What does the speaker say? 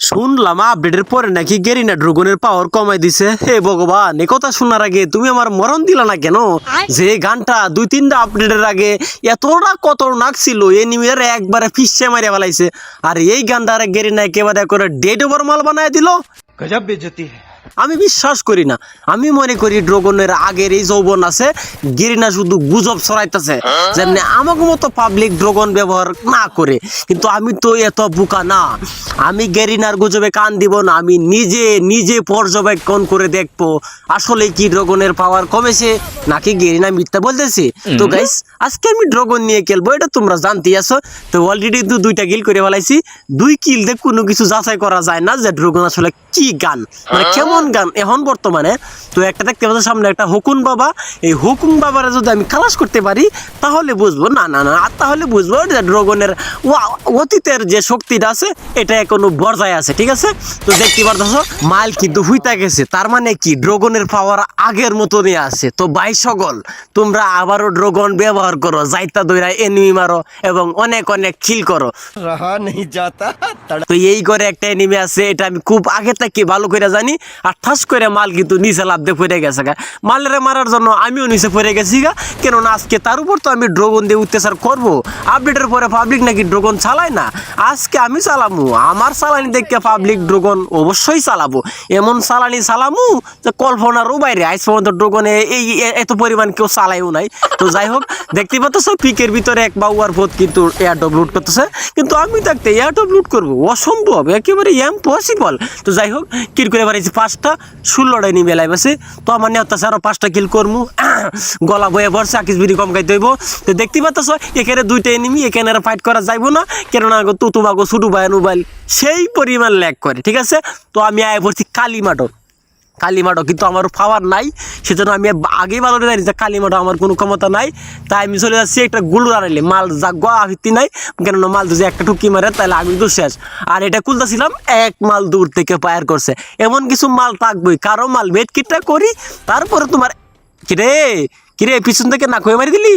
শুনলাম আপডেটের পরে নাকি গেরিনা ড্রুগনের পাওয়ার কমাই দিছে। হে ভগবান, এ কথা শোনার আগে তুমি আমার মরণ দিলা না কেন? যে গানটা দুই তিনটা আপডেটের আগে এতটা খতরনাক ছিল এনিমিয়ার একবারে ফিসে মারিয়া ফেলাইছে। আর এই গানটা গেরিনা একেবারে করে ডেড ওভার মাল বানায় দিল? গজব বেজতি হ্যাঁ আমি বিশ্বাস করি না। আমি মনে করি ড্রাগনের আগের এই যৌবন আছে গেরিনা শুধু গুজব ছড়াইতেছে যেমনি আমাকে মতো পাবলিক ড্রাগন ব্যবহার না করে। কিন্তু আমি তো এত বোকা না। আমি গেরিনার গুজবে কান দিব না আমি নিজে নিজে পর্যবেক্ষণ করে দেখব আসলে কি ড্রাগনের পাওয়ার কমেছে নাকি গেরিনা মিথ্যা বলতেছে? তো গাইস আজকে আমি ড্রাগন নিয়ে খেলব এটা তোমরা জানতেই আছো। তো অলরেডি তো দুইটা গিল করে ফেলাইছি। দুই কিল দিয়ে কোনো কিছু যাচাই করা যায় না যে ড্রাগন আসলে কি গান। মানে কেমন এমন গান এখন বর্তমানে তো একটা দেখতে পাচ্ছ সামনে একটা হুকুন বাবা। এই হুকুন বাবার যদি আমি খালাস করতে পারি তাহলে বুঝব না না না তাহলে বুঝব যে ড্রগনের অতীতের যে শক্তিটা আছে এটা এখনও বর্জায় আছে ঠিক আছে? তো দেখতে পারতেছ মাইল কিন্তু হুইতা গেছে তার মানে কি? ড্রগনের পাওয়ার আগের মতনই আছে। তো বাই সকল তোমরা আবারও ড্রগন ব্যবহার করো যাইতা দৈরা এনিমি মারো এবং অনেক অনেক খিল করো। তো এই করে একটা এনিমি আছে এটা আমি খুব আগে থেকে ভালো করে জানি। আর ঠাস করে মাল কিন্তু নিচে লাভ দিয়ে পড়ে গেছে গা। মালের মারার জন্য আমিও নিচে পড়ে গেছি গা। কেননা আজকে তার উপর তো আমি ড্রোগন দিয়ে অত্যাচার করব। আপডেটের পরে পাবলিক নাকি ড্রোগন চালায় না? আজকে আমি চালামু, আমার চালানি দেখে পাবলিক ড্রোগন অবশ্যই চালাবো। এমন চালানি চালামু যে কল্পনারও বাইরে, আজ পর্যন্ত ড্রোগনে এই এত পরিমাণ কেউ চালাইও নাই। তো যাই হোক, দেখতে পাচ্ছ পিকের ভিতরে এক বাউয়ার পথ কিন্তু এয়ারডপ লুট করতেছে। কিন্তু আমি থাকতে এয়ারডপ লুট করব, অসম্ভব, একেবারে ইম্পসিবল তো যাই হোক কিল করে বাড়িয়েছি পাঁচটা ষোলোটা নিয়ে বেলায় বসে তো আমার নিয়ে হতাছে আরও পাঁচটা কিল করমু। গলা বয়ে ভরছে আকিস বিড়ি কম খাইতে হইব। তো দেখতে পাচ্ছ এখানে দুইটা এনিমি এখানে আর ফাইট করা যাইবো না। কেননা তো তোমাকে ছুটু ভাই মোবাইল সেই পরিমাণ ল্যাগ করে, ঠিক আছে? তো আমি আয় পড়ছি কালীমাটো। কালিমাটো, কিন্তু আমার পাওয়ার নাই, সেজন্য আমি আগেই ভালো জানি যে কালিমাটো আমার কোনো ক্ষমতা নাই। তাই আমি চলে যাচ্ছি একটা গুলু আনাইলে মাল যা গোয়া ভিত্তি নাই, কেননা মাল যদি একটা টুকি মারে, তাহলে আমি তো শেষ। আর এটা খুলতেছিলাম, এক মাল দূর থেকে পায়ার করছে। এমন কিছু মাল থাকবই, কারও মাল মেট কিটটা করি, তারপরে তোমার কিরে? কিরে, পিছন থেকে না কয়ে মারি দিলি?